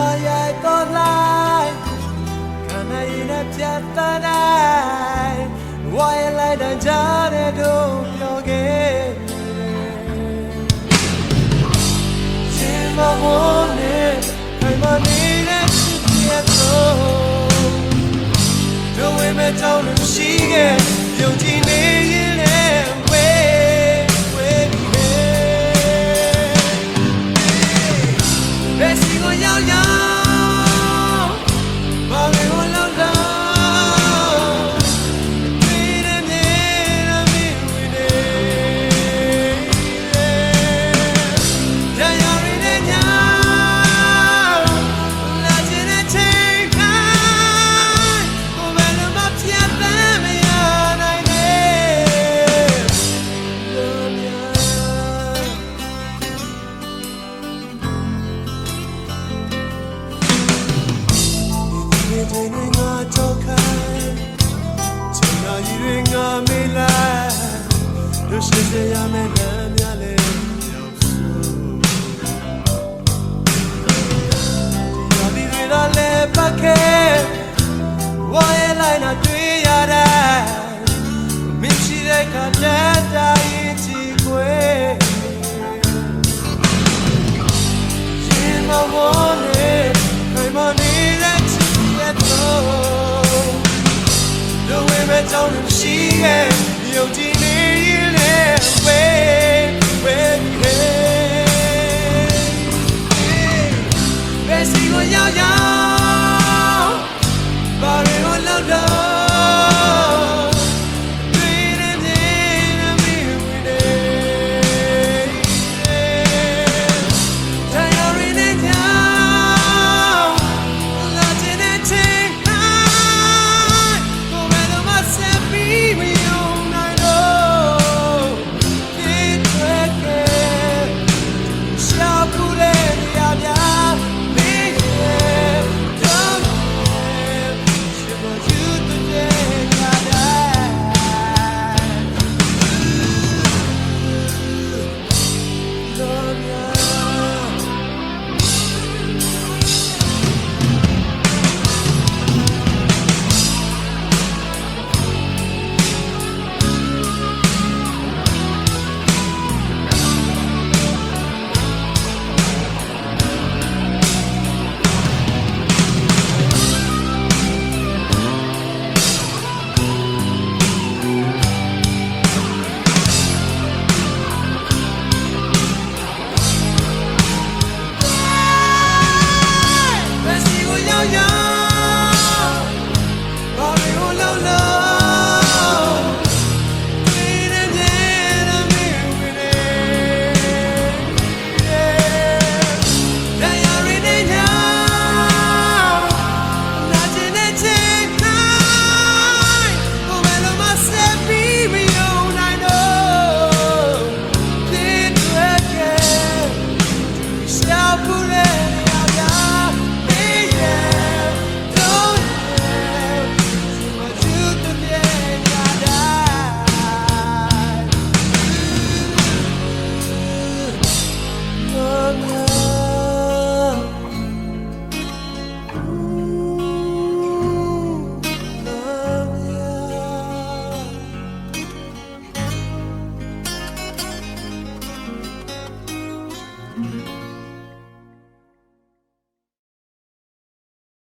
my eye for life. Can I in a piazza night? ဝါရလိုက်တန်ကြတဲ့တို့ပြောခဲ့ရှင်မဝနဲ့ခိုင်မနေတဲ့ချစ်ရဲ့တော့တို့ဝိမဲ့ကြောင့်လို့ရှိ Don't she